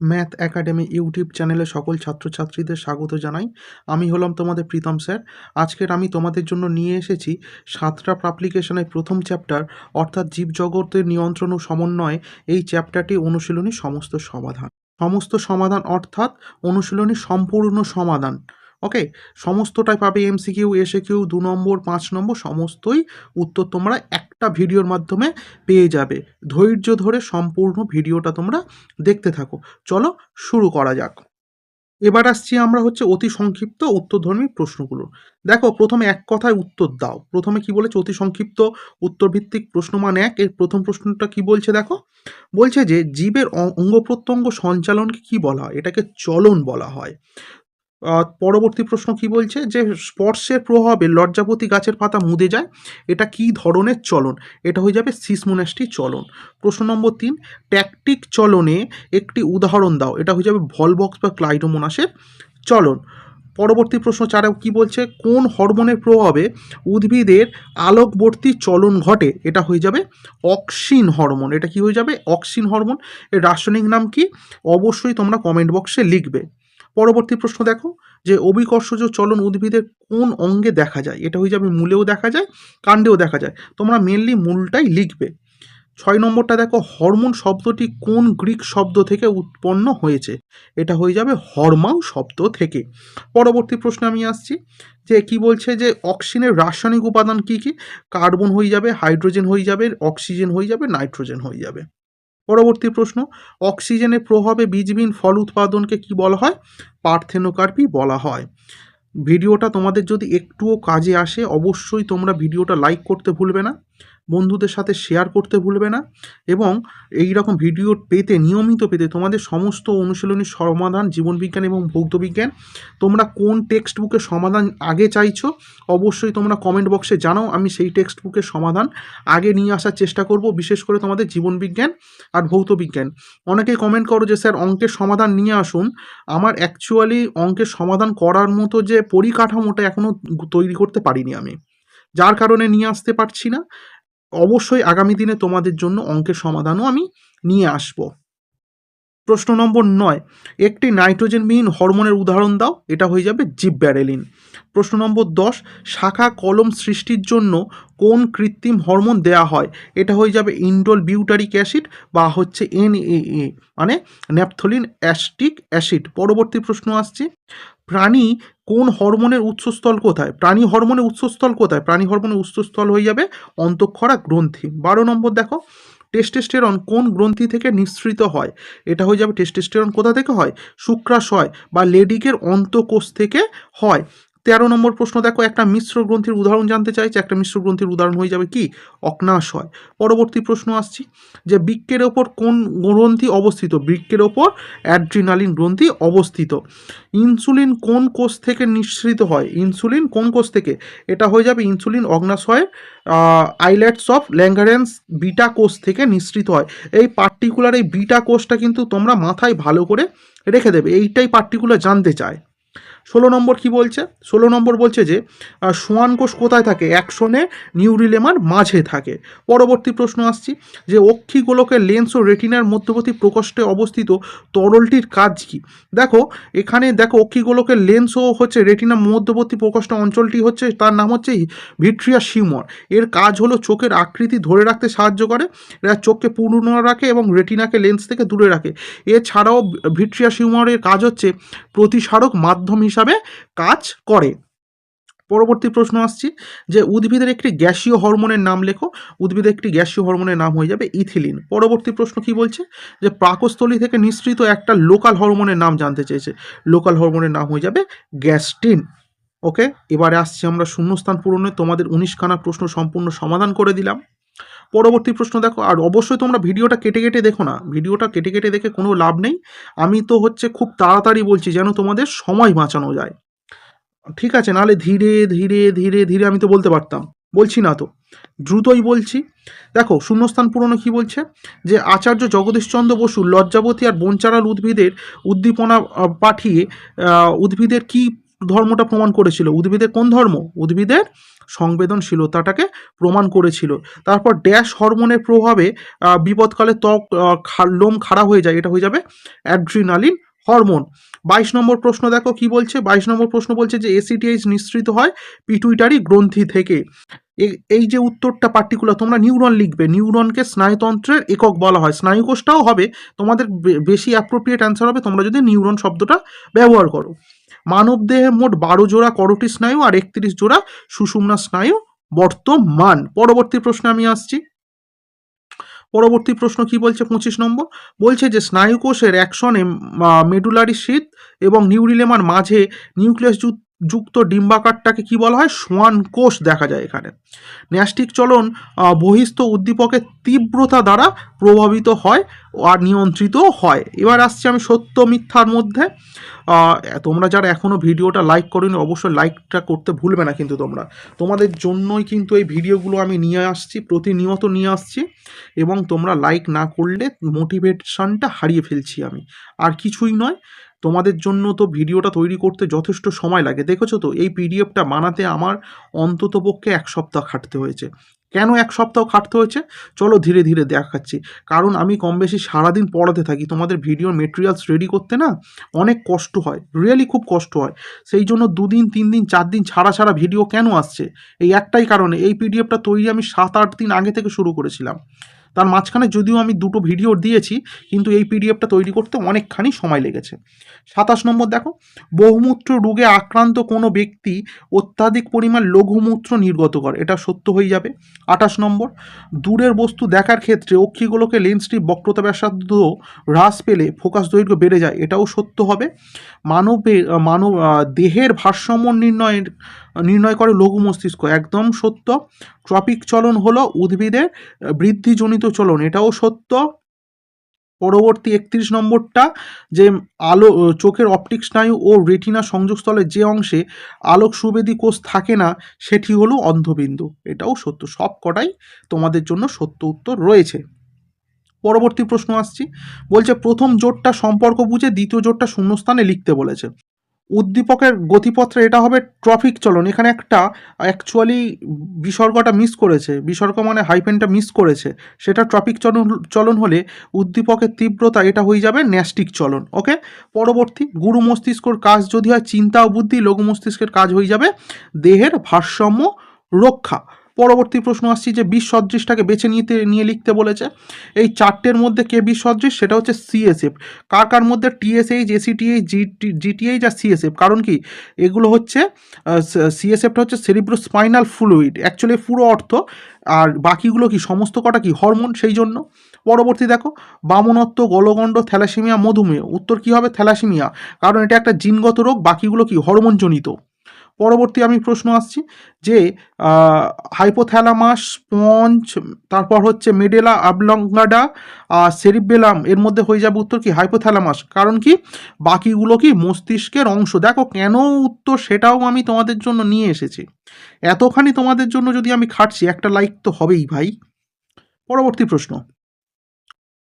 Math academy YouTube চ্যানেলে সকল ছাত্রছাত্রীদের স্বাগত জানাই। আমি হলাম তোমাদের প্রীতম স্যার। আজকের আমি তোমাদের জন্য নিয়ে এসেছি সাতটা অ্যাপ্লিকেশনের প্রথম চ্যাপ্টার অর্থাৎ জীবজগতের নিয়ন্ত্রণ ও সমন্বয়ে এই চ্যাপ্টারটি অনুশীলনী সমস্ত সমাধান। সমস্ত সমাধান অর্থাৎ অনুশীলনী সম্পূর্ণ সমাধান। ওকে সমস্তটাই পাবে এমসিকিউ এসে কিউ দু নম্বর, পাঁচ নম্বর, সমস্তই উত্তর তোমরা একটা ভিডিওর মাধ্যমে পেয়ে যাবে। ধৈর্য ধরে সম্পূর্ণ ভিডিওটা তোমরা দেখতে থাকো। চলো শুরু করা যাক। এবার আসছি আমরা হচ্ছে অতি সংক্ষিপ্ত উত্তরধর্মী প্রশ্নগুলো দেখো, প্রথমে এক কথায় উত্তর দাও। প্রথমে কি বলেছে? অতি সংক্ষিপ্ত উত্তরভিত্তিক প্রশ্ন মানে এক। এর প্রথম প্রশ্নটা কি বলছে দেখো? বলছে যে, জীবের অঙ্গ প্রত্যঙ্গ সঞ্চালনকে কি বলা হয়? এটাকে চলন বলা হয়। পরবর্তী প্রশ্ন কি বলছে? যে স্পর্শের প্রভাবে লজ্জাপতি গাছের পাতা মুদে যায়, এটা কি ধরনের চলন? এটা হয়ে যাবে সিসমোনাস্টি চলন। প্রশ্ন নম্বর তিন, ট্যাকটিক চলনে একটি উদাহরণ দাও। এটা হয়ে যাবে ভলবক্স বা ক্লাইডোমোনাসের চলন। পরবর্তী প্রশ্ন চারে কি বলছে? কোন হরমোনের প্রভাবে উদ্ভিদের আলোকবর্তী চলন ঘটে? এটা হয়ে যাবে অক্সিন হরমোন। এটা কি হয়ে যাবে? Auxin hormone. এর রাসায়নিক নাম কি? অবশ্যই তোমরা কমেন্ট বক্সে লিখবে। পরবর্তী প্রশ্ন দেখো, যে অভিকর্ষজ চলন উদ্ভিদের কোন অঙ্গে দেখা যায়? এটা হয়ে যাবে মূলেও দেখা যায়, কাণ্ডেও দেখা যায়। তোমরা মেনলি মূলটাই লিখবে। ছয় নম্বরটা দেখো, হরমোন শব্দটি কোন গ্রিক শব্দ থেকে উৎপন্ন হয়েছে? এটা হয়ে যাবে হরমাও শব্দ থেকে। পরবর্তী প্রশ্নে আমি আসছি, যে কি বলছে যে অক্সিজেনের রাসায়নিক উপাদান কি কি? কার্বন হয়ে যাবে, হাইড্রোজেন হয়ে যাবে, অক্সিজেন হয়ে যাবে, নাইট্রোজেন হয়ে যাবে। পরবর্তী প্রশ্ন অক্সিজেনের প্রভাবে বীজবিহীন ফল উৎপাদনকে কি বলা হয়? পার্থেনোকার্পি বলা হয়। ভিডিওটা তোমাদের যদি একটুও কাজে আসে, অবশ্যই তোমরা ভিডিওটা লাইক করতে ভুলবে না। বন্ধুদের সাথে শেয়ার করতে ভুলবে না এবং এই রকম ভিডিও পেতে, নিয়মিত পেতে তোমাদের সমস্ত অনুশীলনী সমাধান জীবনবিজ্ঞান এবং ভৌতবিজ্ঞান তোমরা কোন টেক্সট বুকের সমাধান আগে চাইছো অবশ্যই তোমরা কমেন্ট বক্সে জানাও, আমি সেই টেক্সট বুকের সমাধান আগে নিয়ে আসার চেষ্টা করব, বিশেষ করে তোমাদের জীবনবিজ্ঞান আর ভৌতবিজ্ঞান অনেকেই কমেন্ট করো যে, স্যার, অঙ্কের সমাধান নিয়ে আসুন। আমার অ্যাকচুয়ালি অঙ্কের সমাধান করার মতো যে পরিকাঠামোটা এখনও তৈরি করতে পারিনি আমি। যার কারণে নিয়ে আসতে পারছি না। অবশ্যই আগামী দিনে তোমাদের জন্য অঙ্কের সমাধানও আমি নিয়ে আসব। প্রশ্ন নম্বর নয়, একটি নাইট্রোজেনবিহীন হরমোনের উদাহরণ দাও, এটা হয়ে যাবে জিবব্যারেলিন প্রশ্ন নম্বর দশ, শাখা কলম সৃষ্টির জন্য কোন কৃত্রিম হরমোন দেয়া হয়? এটা হয়ে যাবে ইন্ডোল বিউটারিক অ্যাসিড বা হচ্ছে এনএএ মানে ন্যাপথলিন অ্যাস্টিক অ্যাসিড। পরবর্তী প্রশ্ন আসছে, প্রাণী কোন হরমোনের উৎসস্থল কোথায়? প্রাণী হরমোনের উৎসস্থল কোথায়? প্রাণী হরমোনের উৎসস্থল হয়ে যাবে অন্তঃক্ষরা গ্রন্থি। বারো নম্বর দেখো, টেস্টেস্টেরন কোন গ্রন্থি থেকে নিঃসৃত হয়? এটা হয়ে যাবে টেস্টেস্টেরন কোথা থেকে হয়? শুক্রাশয় বা লেডিকের অন্তকোষ থেকে হয়। তেরো নম্বর প্রশ্ন, দেখো, একটা মিশ্র গ্রন্থির উদাহরণ জানতে চাইছে, একটা মিশ্র গ্রন্থির উদাহরণ হয়ে যাবে কি? অক্নাশয় পরবর্তী প্রশ্ন আসছি, যে বৃক্কের ওপর কোন গ্রন্থি অবস্থিত? বৃক্কের ওপর অ্যাড্রিনালিন গ্রন্থি অবস্থিত। ইনসুলিন কোন কোষ থেকে নিঃসৃত হয়? ইনসুলিন কোন কোষ থেকে? এটা হয়ে যাবে ইনসুলিন অগ্নাশয়ের আইল্যাটস অফ ল্যাঙ্গারেন্স বিটা কোষ থেকে নিঃসৃত হয়। এই পার্টিকুলার এই বিটা কোষটা কিন্তু তোমরা মাথায় ভালো করে রেখে দেবে, এইটাই পার্টিকুলার জানতে চায়। ষোলো নম্বর কি বলছে? ষোলো নম্বর বলছে যে সোয়ান কোষ কোথায় থাকে? অ্যাকশনে নিউরিলেমার মাঝে থাকে। পরবর্তী প্রশ্ন আসছি যে, অক্ষিগোলকের লেন্স ও রেটিনার মধ্যবর্তী প্রকোষ্ঠে অবস্থিত তরলটির কাজ কি? দেখো, এখানে দেখো, অক্ষিগোলকের লেন্স ও হচ্ছে রেটিনার মধ্যবর্তী প্রকোষ্ঠ অঞ্চলটি হচ্ছে, তার নাম হচ্ছে ভিট্রিয়া সিউমর। এর কাজ হলো চোখের আকৃতি ধরে রাখতে সাহায্য করে, এরা চোখকে পূর্ণ রাখে এবং রেটিনাকে লেন্স থেকে দূরে রাখে। এছাড়াও ভিট্রিয়া সিউমরের কাজ হচ্ছে প্রতিসারক মাধ্যম হিসাবে কাজ করে। পরবর্তী প্রশ্ন আসছি যে উদ্ভিদের একটি গ্যাসীয় হরমোনের নাম লেখো। উদ্ভিদের একটি গ্যাসীয় হরমোনের নাম হয়ে যাবে ইথিলিন। পরবর্তী প্রশ্ন কি বলছে? যে পাকস্থলী থেকে নিঃসৃত একটা লোকাল হরমোনের নাম জানতে চেয়েছে। লোকাল হরমোনের নাম হয়ে যাবে গ্যাস্টিন। ওকে, এবারে আসছি আমরা শূন্যস্থান পূরণে। তোমাদের উনিশখানা প্রশ্ন সম্পূর্ণ সমাধান করে দিলাম। পরবর্তী প্রশ্ন দেখো, আর অবশ্যই তোমরা ভিডিওটা কেটে কেটে দেখো না। ভিডিওটা কেটে কেটে দেখে কোনো লাভ নেই। আমি তো হচ্ছে খুব তাড়াতাড়ি বলছি যেন তোমাদের সময় বাঁচানো যায়। ঠিক আছে, নাহলে ধীরে ধীরে ধীরে ধীরে আমি তো বলতে পারতাম। বলছি না তো। দ্রুতই বলছি। দেখো, শূন্যস্থান পূরণে কি বলছে? যে আচার্য জগদীশচন্দ্র বসু লজ্জাবতী আর বনচারাল উদ্ভিদের উদ্দীপনা পাঠিয়ে উদ্ভিদের কি ধর্মটা প্রমাণ করেছিল। উদ্ভিদের কোন ধর্ম? উদ্ভিদের সংবেদনশীলতাটাকে প্রমাণ করেছিল। তারপর ড্যাশ হরমোনের প্রভাবে বিপদকালে ত্বক লোম খাড়া হয়ে যায়। এটা হয়ে যাবে অ্যাড্রিনালিন হরমোন। বাইশ নম্বর প্রশ্ন দেখো কি বলছে? বাইশ নম্বর প্রশ্ন বলছে যে এসিটিএইচ নিঃসৃত হয় পিটুইটারি গ্রন্থি থেকে। এই যে উত্তরটা পার্টিকুলার তোমরা নিউরন লিখবে। নিউরনকে স্নায়ুতন্ত্রের একক বলা হয়। স্নায়ুকোষটাও হবে, তোমাদের বেশি অ্যাপ্রোপ্রিয়েট অ্যান্সার হবে তোমরা যদি নিউরন শব্দটা ব্যবহার করো। মানব দেহে মোট বারো জোড়া করটি স্নায়ু আর একত্রিশ জোড়া সুষুম্না স্নায়ু বর্তমান। পরবর্তী প্রশ্নে আমি আসছি। পরবর্তী প্রশ্ন কি বলছে পঁচিশ নম্বর? বলছে যে স্নায়ুকোষের অ্যাকশনে মেডুলারি শীত এবং নিউরিলেমার মাঝে নিউক্লিয়াস যুক্ত ডিম্বাকারটাকে কি বলা হয়? সোয়ান কোষ দেখা যায় এখানে। ন্যাস্টিক চলন বহিস্থ উদ্দীপকের তীব্রতা দ্বারা প্রভাবিত হয় আর নিয়ন্ত্রিত হয়। এবার আসছি আমি সত্য মিথ্যার মধ্যে। তোমরা যারা এখনও ভিডিওটা লাইক করোনি, অবশ্যই লাইকটা করতে ভুলবে না কিন্তু তোমরা। তোমাদের জন্যই কিন্তু এই ভিডিওগুলো আমি নিয়ে আসছি, প্রতিনিয়ত নিয়ে আসছি এবং তোমরা লাইক না করলে মোটিভেশনটা হারিয়ে ফেলছি আমি। আর কিছুই নয়। তোমাদের জন্য তো ভিডিওটা তৈরি করতে যথেষ্ট সময় লাগে। দেখেছ তো? এই পিডিএফটা বানাতে আমার অন্তত পক্ষে এক সপ্তাহ খাটতে হয়েছে। কেন এক সপ্তাহ খাটতে হয়েছে? চলো ধীরে ধীরে দেখাচ্ছি। কারণ আমি কম বেশি সারাদিন পড়াতে থাকি। তোমাদের ভিডিওর মেটেরিয়ালস রেডি করতে না অনেক কষ্ট হয়। রিয়েলি খুব কষ্ট হয়। সেই জন্য দুদিন তিন দিন চার দিন ছাড়া ছাড়া ভিডিও কেন আসছে? এই একটাই কারণে। এই পিডিএফটা তৈরি আমি সাত, আট দিন আগে থেকে শুরু করেছিলাম। তার মাঝখানে যদিও আমি দুটো ভিডিও দিয়েছি, কিন্তু এই পিডিএফটা তৈরি করতে অনেকখানি সময় লেগেছে। সাতাশ নম্বর দেখো, বহুমূত্র রোগে আক্রান্ত কোনো ব্যক্তি অত্যাধিক পরিমাণ লঘুমূত্র নির্গত করে, এটা সত্য হয়ে যাবে। আঠাশ নম্বর, দূরের বস্তু দেখার ক্ষেত্রে অক্ষিগোলকে লেন্সটির বক্রতা ব্যাসার্ধ হ্রাস পেলে ফোকাস দৈর্ঘ্য বেড়ে যায়, এটাও সত্য হবে। মানবের, মানব দেহের ভারসাম্য নির্ণয়ের নির্ণয় করে লঘু মস্তিষ্ক। একদম সত্য। ট্রপিক চলন হলো উদ্ভিদের বৃদ্ধিজনিত চলন। এটাও সত্য। পরবর্তী একত্রিশ নম্বরটা, যে আলো চোখের অপটিক স্নায়ু ও রেটিনা সংযোগস্থলের যে অংশে আলোক সুবেদী কোষ থাকে না, সেটি হলো অন্ধবিন্দু। এটাও সত্য। সব কটাই তোমাদের জন্য সত্য উত্তর রয়েছে। পরবর্তী প্রশ্ন আসছি। বলছে, প্রথম জোটটা সম্পর্ক বুঝে দ্বিতীয় জোটটা শূন্যস্থানে লিখতে বলেছে। উদ্দীপকের গতিপত্রে এটা হবে ট্রফিক চলন। এখানে একটা অ্যাকচুয়ালি বিসর্গটা মিস করেছে। বিসর্গ মানে হাইফেনটা মিস করেছে। সেটা ট্রফিক চলন চলন হলে উদ্দীপকের তীব্রতা এটা হয়ে যাবে ন্যাস্টিক চলন ওকে পরবর্তী গুরু মস্তিষ্কর কাজ যদি হয়, চিন্তা ও বুদ্ধি, লঘু মস্তিষ্কের কাজ হয়ে যাবে দেহের ভারসাম্য রক্ষা। পরবর্তী প্রশ্ন আসছি যে বিষ সদৃশটাকে বেছে নিতে, নিয়ে লিখতে বলেছে, এই চারটের মধ্যে কে বিষ সদৃশ সেটা হচ্ছে সিএসএফ কার কার মধ্যে টিএসএইচ এসিটিএইচ জিটিএইচ আর সিএসএফ কারণ কি? এগুলো হচ্ছে সিএসএফটা হচ্ছে সেরিব্রো স্পাইনাল ফ্লুইড অ্যাকচুয়ালি পুরো অর্থ, আর বাকিগুলো কি? সমস্ত কটা কি? হরমোন, সেই জন্য। পরবর্তী দেখো, বামনত্ব, গলগণ্ড, থ্যালাসেমিয়া, মধুমেহ। উত্তর কি হবে? থ্যালাসেমিয়া। কারণ এটা একটা জিনগত রোগ, বাকিগুলো কি? হরমোনজনিত। পরবর্তী আমি প্রশ্ন আসছি যে হাইপোথ্যালামাস স্পঞ্জ তারপর হচ্ছে মেডেলা আবলঙ্গাডা আর সেরিবেলাম এর মধ্যে হয়ে যাবে উত্তর কি? হাইপোথ্যালামাস কারণ কি? বাকিগুলো কি? মস্তিষ্কের অংশ। দেখো কেন উত্তর সেটাও আমি তোমাদের জন্য নিয়ে এসেছি। এতখানি তোমাদের জন্য যদি আমি খাটছি, একটা লাইক তো হবেই ভাই। পরবর্তী প্রশ্ন।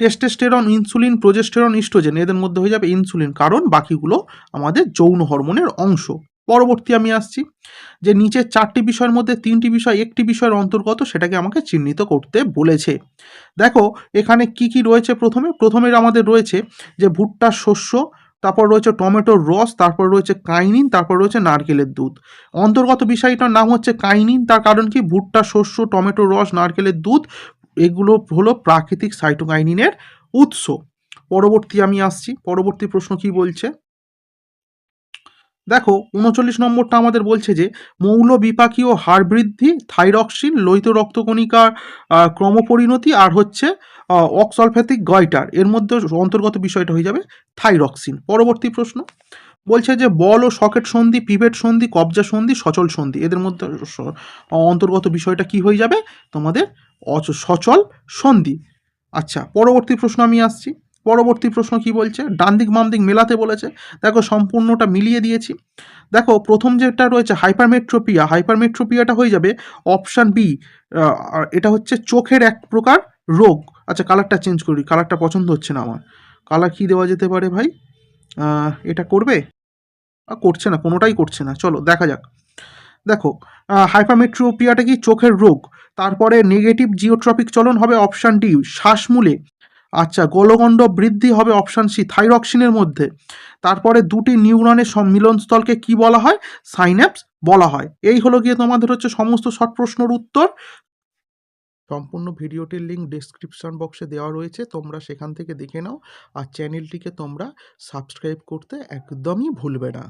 টেস্টেস্টেরন ইনসুলিন প্রোজেস্টেরন ইস্ট্রোজেন এদের মধ্যে হয়ে যাবে ইনসুলিন কারণ বাকিগুলো আমাদের যৌন হরমোনের অংশ। পরবর্তী আমি আসছি, যে নিচের চারটি বিষয়ের মধ্যে তিনটি বিষয়, একটি বিষয়ের অন্তর্গত সেটাকে আমাকে চিহ্নিত করতে বলেছে। দেখো, এখানে কি কি রয়েছে প্রথমে? প্রথমে আমাদের রয়েছে যে ভুট্টার শস্য, তারপর রয়েছে টমেটোর রস, তারপর রয়েছে কাইনিন, তারপর রয়েছে নারকেলের দুধ। অন্তর্গত বিষয়টার নাম হচ্ছে কাইনিন, তার কারণ কি? ভুট্টা, শস্য টমেটোর রস, নারকেলের দুধ, এগুলো হলো প্রাকৃতিক সাইটোকাইনিনের উৎস। পরবর্তী আমি আসছি, পরবর্তী প্রশ্ন কি বলছে? দেখো, উনচল্লিশ নম্বরটা আমাদের বলছে যে মৌল বিপাকীয় হাড় বৃদ্ধি, থাইরক্সিন, লোহিত রক্তকণিকার ক্রমপরিণতি আর হচ্ছে অক্সলফ্যাথিক গয়টার। এর মধ্যে অন্তর্গত বিষয়টা হয়ে যাবে থাইরক্সিন। পরবর্তী প্রশ্ন, বলছে যে, বল ও সকেট সন্ধি, পিভেট সন্ধি, কবজা সন্ধি, সচল সন্ধি, এদের মধ্যে অন্তর্গত বিষয়টা কি হয়ে যাবে? তোমাদের অচ- সচল সন্ধি। আচ্ছা পরবর্তী প্রশ্ন আমি আসছি। পরবর্তী প্রশ্ন কি বলছে? ডান দিক বাম দিক মেলাতে বলেছে। দেখো, সম্পূর্ণটা মিলিয়ে দিয়েছি। দেখো, প্রথম যেটা রয়েছে, হাইপারমেট্রোপিয়া। হাইপারমেট্রোপিয়াটা হয়ে যাবে অপশান বি এটা হচ্ছে চোখের এক প্রকার রোগ। আচ্ছা কালারটা চেঞ্জ করি। কালারটা পছন্দ হচ্ছে না আমার। কালার কি দেওয়া যেতে পারে ভাই? এটা করবে? করছে না, কোনোটাই করছে না। চলো, দেখা যাক। দেখো হাইপারমেট্রোপিয়াটা কি চোখের রোগ? তারপরে নেগেটিভ জিওট্রপিক চলন হবে অপশান ডি, শ্বাসমূলে। আচ্ছা গোলগণ্ড বৃদ্ধি হবে অপশান সি, থাইরক্সিনের মধ্যে। তারপরে দুটি নিউরনের সম্মিলনস্থলকে কি বলা হয়? সাইন্যাপস বলা হয়। এই হলো গিয়ে তোমাদের হচ্ছে সমস্ত শর্ট প্রশ্নের উত্তর। সম্পূর্ণ ভিডিওটির লিঙ্ক ডেসক্রিপশন বক্সে দেওয়া রয়েছে। তোমরা সেখান থেকে দেখে নাও। আর চ্যানেলটিকে তোমরা সাবস্ক্রাইব করতে একদমই ভুলবে না।